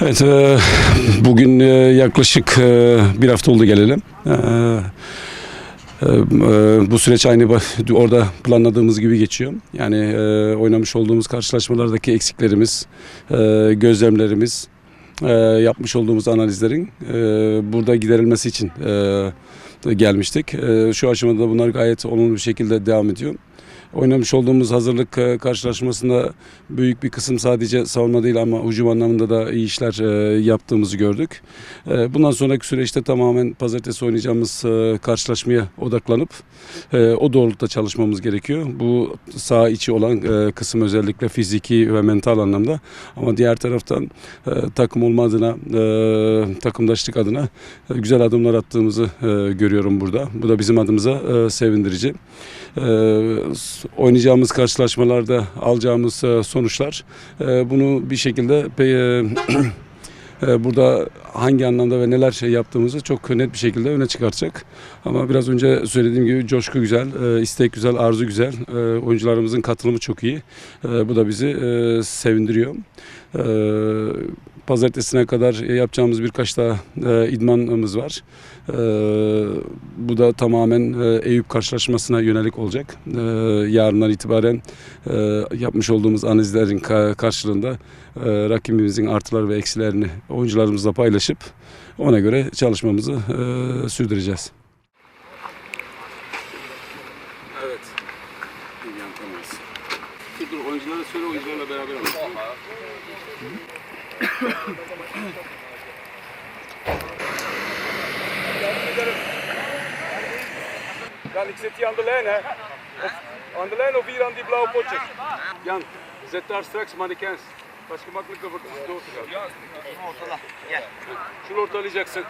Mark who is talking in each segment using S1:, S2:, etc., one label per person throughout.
S1: Evet, e, bugün e, yaklaşık e, bir hafta oldu gelelim. Bu süreç aynı orada planladığımız gibi geçiyor. Yani oynamış olduğumuz karşılaşmalardaki eksiklerimiz, gözlemlerimiz, yapmış olduğumuz analizlerin burada giderilmesi için gelmiştik. Şu aşamada da bunlar gayet olumlu bir şekilde devam ediyor. Oynamış olduğumuz hazırlık e, karşılaşmasında büyük bir kısım sadece savunma değil ama hücum anlamında da iyi işler e, yaptığımızı gördük. E, Bundan sonraki süreçte tamamen pazartesi oynayacağımız karşılaşmaya odaklanıp o doğrultuda çalışmamız gerekiyor. Bu sağ içi olan kısım özellikle fiziki ve mental anlamda ama diğer taraftan takım olma adına, takımdaşlık adına güzel adımlar attığımızı görüyorum burada. Bu da bizim adımıza sevindirici. Oynayacağımız karşılaşmalarda alacağımız e, sonuçlar e, bunu bir şekilde e, burada hangi anlamda ve neler şey yaptığımızı çok net bir şekilde öne çıkartacak. Ama biraz önce söylediğim gibi coşku güzel, istek güzel, arzu güzel. Oyuncularımızın katılımı çok iyi. Bu da bizi sevindiriyor. E, Pazartesine kadar yapacağımız birkaç daha e, idmanımız var. E, Bu da tamamen e, Eyüp karşılaşmasına yönelik olacak. E, Yarından itibaren e, yapmış olduğumuz analizlerin ka- karşılığında e, rakibimizin artılar ve eksilerini oyuncularımızla paylaşıp ona göre çalışmamızı e, sürdüreceğiz. Evet. İlyan Tanımaz. Dur dur oyunculara söyle oyuncularla beraber alalım.
S2: Jan, ik zit hier aan de lijn, hè? Of, aan de lijn of hier aan die blauwe potjes? Jan, zet daar straks mannequins. Was gemakkelijker voor door te gaan. Ja, Şunu ortalayacaksın.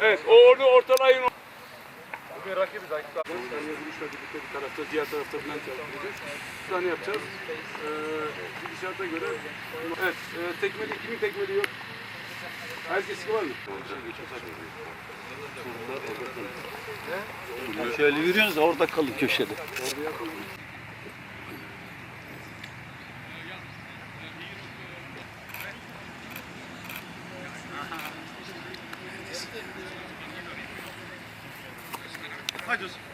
S2: Evet, o onu ortalayın. Bugün rakibiz ayakta. Yani vuruşla birlikte bir tarafta, diğer tarafta falan çalışacağız. Bir tane yapacağız. Ee, gidişata göre. Evet, e, tekmeli, kimin tekmeli yok? Herkes var mı?
S3: Şöyle yürüyorsunuz orada kalın köşede.
S4: Wake up,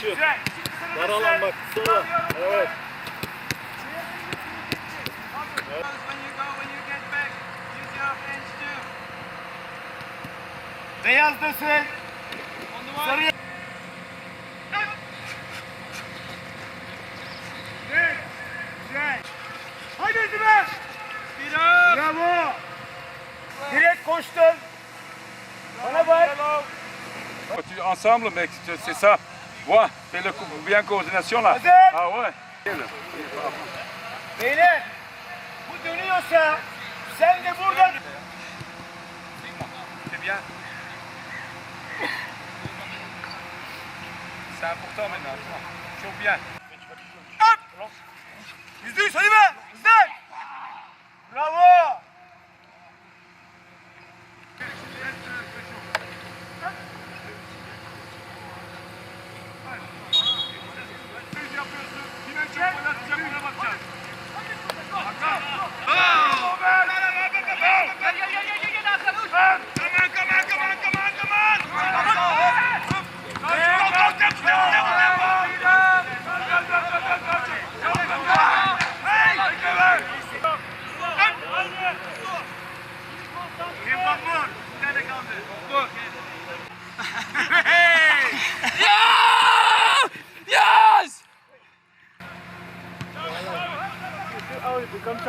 S3: Düşür. Dar alan bak sola. Evet.
S4: Hands too.
S3: Beyazdasın.
S4: Sarıya.
S3: Haydi Özüme. Bravo. Direkt koştun. Bana bak.
S2: Ensemble, mec, c'est ça. Ouais, fais le coup, bien coordination là. Ah ouais.
S3: Beyler. Bu dönüyorsa sen de buradan.
S2: C'est bien. C'est important maintenant. Çok bien.
S3: Yüzde yüz hadi be. Hızlan. Bravo.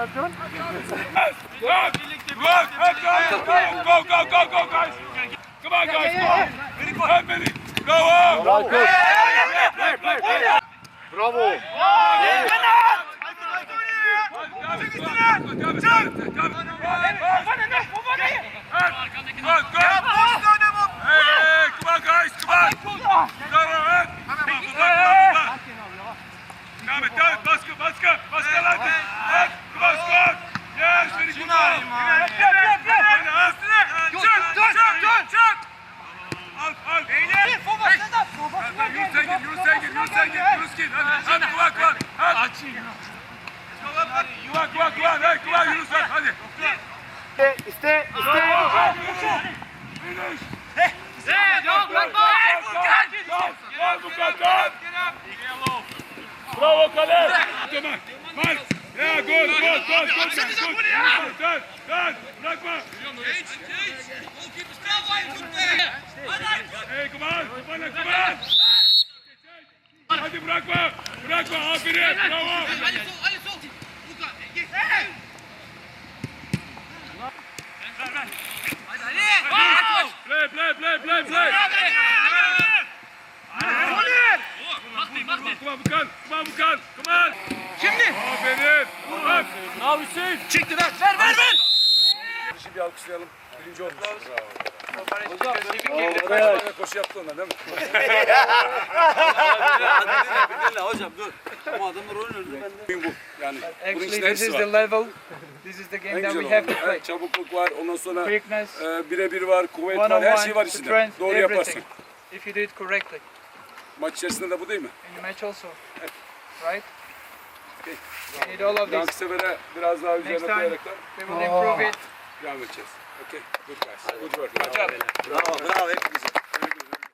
S1: Run! Run! Hey, go, go, go, go, go, guys! Come on, guys, come on! Hey, Billy, go on!
S2: Bravo.
S1: Play, play, play, play.
S2: Bravo.
S3: Hadi.
S2: İste, iste.
S1: Bravo Kaler! Tamam. Mark! Ya gol gol gol gol. Dön dön dön. Bırakma. Hey come on. Come on come on. Hadi bırakma. Bırakma. Aferin. Bravo. Play play play play play. Come on Bukan. Come on Bukan. Come on. Şimdi. Aferin. Bak.
S2: Now Hüseyin.
S3: Çıktı lan. Ver ver ver.
S1: Bir alkışlayalım. Birinci olmuş.
S2: Evet.
S1: Koşu yaptı ona değil mi?
S5: hocam dur. Ama adamlar oyun öldü ben de.
S1: Oyun bu. Yani bunun
S6: Actually,
S1: içinde
S6: this
S1: hepsi
S6: is
S1: var.
S6: the level. This is the game
S1: En
S6: that
S1: güzel
S6: we have to play.
S1: Çabukluk var. Ondan sonra
S6: Quickness,
S1: e, birebir var, kuvvet
S6: one
S1: var. Her
S6: one,
S1: şey var içinde.
S6: strength,
S1: Doğru
S6: everything.
S1: yaparsın.
S6: If you do it correctly.
S1: Maç içerisinde de bu değil mi?
S6: In the match also. Right?
S1: Okay.
S6: Need all of
S1: Dahaki
S6: this.
S1: sefere biraz daha üzerine
S6: time.
S1: koyaraktan
S6: We will improve it.
S1: devam edeceğiz. Okay, good guys. Good work. Job.
S5: Bravo bravo hepinize.